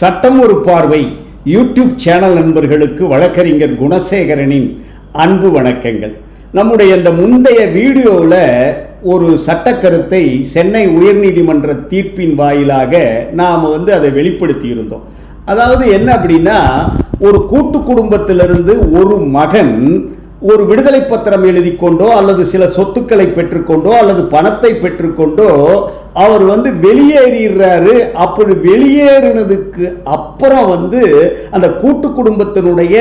சட்டம் ஒரு பார்வை. யூடியூப் சேனல் நண்பர்களுக்கு வழக்கறிஞர் குணசேகரனின் அன்பு வணக்கங்கள். நம்முடைய இந்த முந்தைய வீடியோவில் ஒரு சட்டக்கருத்தை சென்னை உயர்நீதிமன்ற தீர்ப்பின் வாயிலாக நாம் வந்து அதை வெளிப்படுத்தியிருந்தோம். அதாவது என்ன அப்படின்னா ஒரு கூட்டு குடும்பத்திலிருந்து ஒரு மகன் ஒரு விடுதலை பத்திரம் எழுதி கொண்டோ அல்லது சில சொத்துக்களை பெற்றுக்கொண்டோ அல்லது பணத்தை பெற்றுக்கொண்டோ அவர் வந்து வெளியேறிடுறாரு அப்படி வெளியேறினதுக்கு அப்புறம் வந்து அந்த கூட்டு குடும்பத்தினுடைய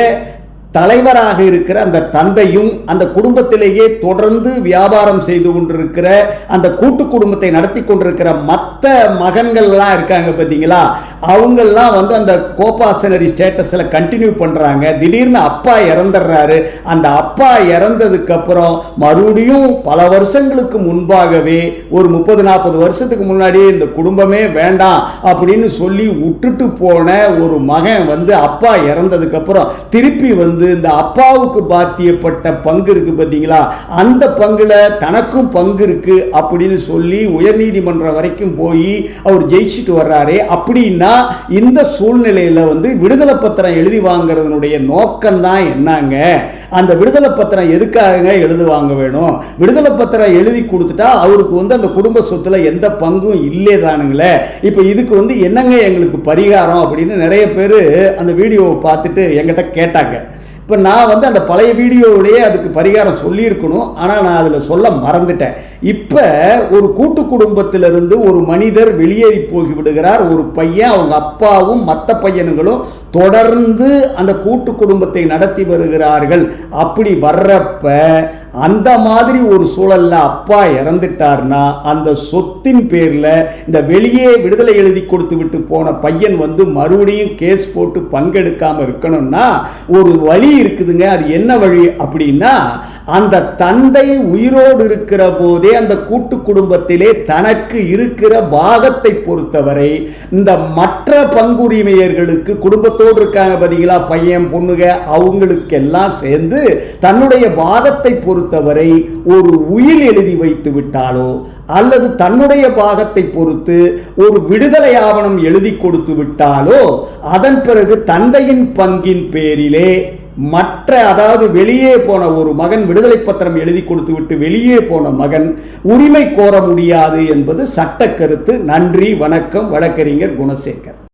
தலைவராக இருக்கிற அந்த தந்தையும் அந்த குடும்பத்திலேயே தொடர்ந்து வியாபாரம் செய்து கொண்டிருக்கிற அந்த கூட்டு குடும்பத்தை நடத்தி கொண்டிருக்கிற மற்ற மகன்கள்லாம் இருக்காங்க பார்த்தீங்களா? அவங்கெல்லாம் வந்து அந்த கோபாசனரி ஸ்டேட்டஸில் கண்டினியூ பண்ணுறாங்க திடீர்னு அப்பா இறந்துடுறாரு. அந்த அப்பா இறந்ததுக்கப்புறம் மறுபடியும் பல வருஷங்களுக்கு முன்பாகவே ஒரு முப்பது நாற்பது வருஷத்துக்கு முன்னாடி இந்த குடும்பமே வேண்டாம் அப்படின்னு சொல்லி விட்டுட்டு போன ஒரு மகன் வந்து அப்பா இறந்ததுக்கப்புறம் திருப்பி வந்து இந்த அப்பாவுக்கு பாத்தியப்பட்ட பங்கு இருக்கு பார்த்தீங்களா அந்த பங்குல தனக்கும் பங்கு இருக்கு அப்படின்னு சொல்லி உயர்நீதிமன்றம் வரைக்கும் போய் அவர் ஜெயிச்சுட்டு வர்றாரு. அப்படின்னா இந்த சூழ்நிலையில வந்து விடுதலை பத்திரம் எழுதி வாங்குறதுனுடைய நோக்கம் தான் என்னங்க? அந்த விடுதலை பத்திரம் எதுக்காக எழுதி வாங்க வேணும்? விடுதலை பத்திரம் எழுதி கொடுத்துட்டா அவருக்கு வந்து அந்த குடும்ப சொத்துல எந்த பங்கும் இல்லை தானுங்களே. இப்போ இதுக்கு வந்து என்னங்க எங்களுக்கு பரிகாரம் அப்படின்னு நிறைய பேர் அந்த வீடியோவை பார்த்துட்டு என்கிட்ட கேட்டாங்க. இப்போ நான் வந்து அந்த பழைய வீடியோவிலேயே அதுக்கு பரிகாரம் சொல்லியிருக்கணும். ஆனால் நான் அதில் சொல்ல மறந்துட்டேன். இப்போ ஒரு கூட்டு குடும்பத்திலிருந்து ஒரு மனிதர் வெளியேறி போய் விடுகிறார். ஒரு பையன் அவங்க அப்பாவும் மற்ற பையனுங்களும் தொடர்ந்து அந்த கூட்டு குடும்பத்தை நடத்தி வருகிறார்கள். அப்படி வர்றப்ப அந்த மாதிரி ஒரு சூழலில் அப்பா இறந்துட்டார்னா அந்த சொத்தின் பேரில் இந்த வெளியே விடுதலை எழுதி கொடுத்து விட்டு போன பையன் வந்து மறுபடியும் கேஸ் போட்டு பங்கெடுக்காமல் இருக்கணும்னா ஒரு வழி இருக்குதுங்க. அது என்ன வழி அப்படின்னா அந்த தந்தை உயிரோடு இருக்கிற போதே அந்த கூட்டு குடும்பத்திலே தனக்கு இருக்கிற பாகத்தை பொறுத்தவரை இந்த மற்ற பங்குரிமையர்களுக்கு குடும்பத்தோடு இருக்காங்க பார்த்தீங்களா பையன் பொண்ணுங்க அவங்களுக்கெல்லாம் சேர்ந்து தன்னுடைய பாகத்தை பொறுத்தவரை ஒரு உயிர் எழுதி வைத்து விட்டாலோ அல்லது தன்னுடைய பாகத்தை பொறுத்து ஒரு விடுதலை ஆவணம் எழுதி கொடுத்து விட்டாலோ அதன் பிறகு தந்தையின் பங்கின் பேரிலே மற்ற அதாவது வெளியே போன ஒரு மகன் விடுதலை பத்திரம் எழுதி கொடுத்து விட்டு வெளியே போன மகன் உரிமை கோர முடியாது என்பது சட்ட கருத்து. நன்றி வணக்கம் வழக்கறிஞர் குணசேகர்.